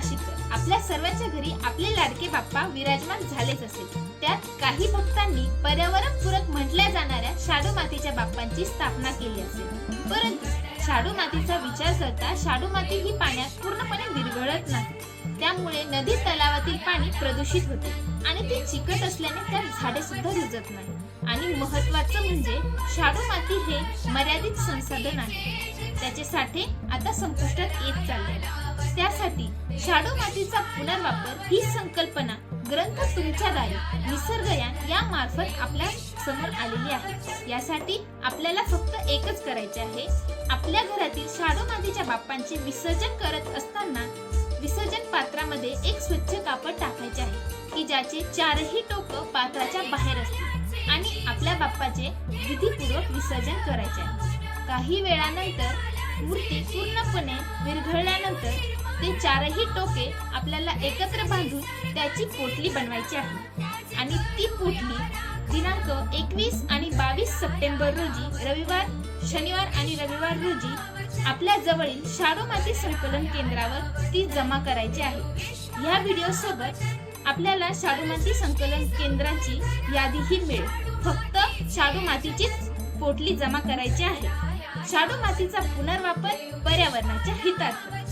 नाशिककर आपल्या सर्वांच्या घरी आपले लाडके बाप्पा विराजमान झालेच असेल. त्यात काही भक्तांनी पर्यावरणपूरक म्हटल्या जाणाऱ्या शाडू मातीच्या बाप्पांची स्थापना केली असेल. परंतु शाडू मातीचा विचार करता शाडू माती ही पाण्यात पूर्णपणे विरघळत नाही. त्यामुळे नदी तलावातील पाणी प्रदूषित होते आणि ती चिकट असल्याने त्यात झाडे सुद्धा रुजत नाही. आणि महत्वाचं म्हणजे शाडू माती हे मर्यादित संसाधन आहे. त्याचे साठे आता संपुष्टात येत चालले. त्यासाठी शाडू मातीचा पुनर्वापर ही संकल्पना ग्रंथ तुमच्या दारी निसर्गयान या मार्फत आपल्यासमोर आलेली आहे. यासाठी आपल्याला फक्त एकच करायचे आहे. आपल्या घरातील शाडू मातीच्या बाप्पांचे विसर्जन करत असताना विसर्जन पात्रामध्ये एक स्वच्छ कापड टाकायचे आहे की ज्याचे चारही टोक पात्राच्या बाहेर असतील. आणि आपल्या बाप्पाचे विधीपूर्वक विसर्जन करायचे आहे. काही वेळानंतर मूर्ती पूर्णपणे विरघळल्यानंतर ते चारही टोके आपल्याला एकत्र बांधून त्याची पोटली बनवायची आहे. आणि ती पोटली दिनांक एकवीस आणि बावीस सप्टेंबर रोजी रविवार शनिवार आणि रविवार रोजी आपल्या जवळील शाडू माती संकलन केंद्रावर ती जमा करायची आहे. या व्हिडिओ सोबत आपल्याला शाडू माती संकलन केंद्राची यादीही मिळेल. फक्त शाडू मातीचीच पोटली जमा करायची आहे. शाडू मातीचा पुनर्वापर पर्यावरणाच्या हितार्थ.